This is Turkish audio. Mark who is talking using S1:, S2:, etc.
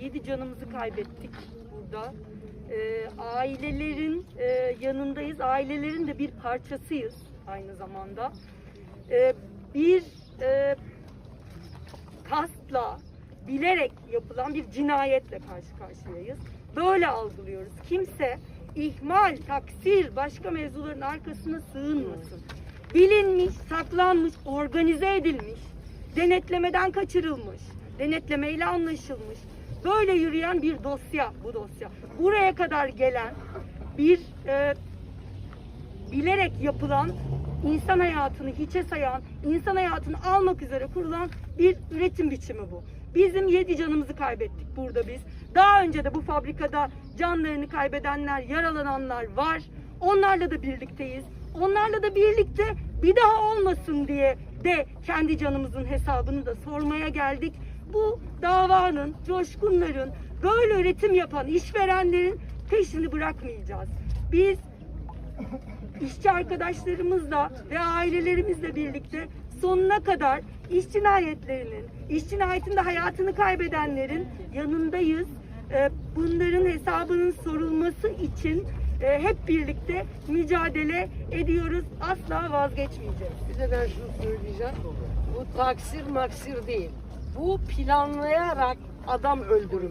S1: Yedi canımızı kaybettik burada. Ee, ailelerin e, yanındayız. Ailelerin de bir parçasıyız aynı zamanda. Ee, bir e, kastla, bilerek yapılan bir cinayetle karşı karşıyayız. Böyle algılıyoruz. Kimse ihmal, taksir, başka mevzuların arkasına sığınmasın. Bilinmiş, saklanmış, organize edilmiş, denetlemeden kaçırılmış, denetlemeyle anlaşılmış. Böyle yürüyen bir dosya bu dosya. Buraya kadar gelen bir e, bilerek yapılan insan hayatını hiçe sayan, insan hayatını almak üzere kurulan bir üretim biçimi bu. Bizim yedi canımızı kaybettik burada biz. Daha önce de bu fabrikada canlarını kaybedenler, yaralananlar var. Onlarla da birlikteyiz. Onlarla da birlikte bir daha olmasın diye de kendi canımızın hesabını da sormaya geldik. Bu davanın, coşkunların, böyle üretim yapan işverenlerin peşini bırakmayacağız. Biz işçi arkadaşlarımızla ve ailelerimizle birlikte sonuna kadar iş cinayetlerinin, iş cinayetinde hayatını kaybedenlerin yanındayız. Ee, Bunların hesabının sorulması için e, hep birlikte mücadele ediyoruz. Asla vazgeçmeyeceğiz.
S2: Bir de ben şunu söyleyeceğim. Bu taksir maksir değil. Bu planlayarak adam öldürme.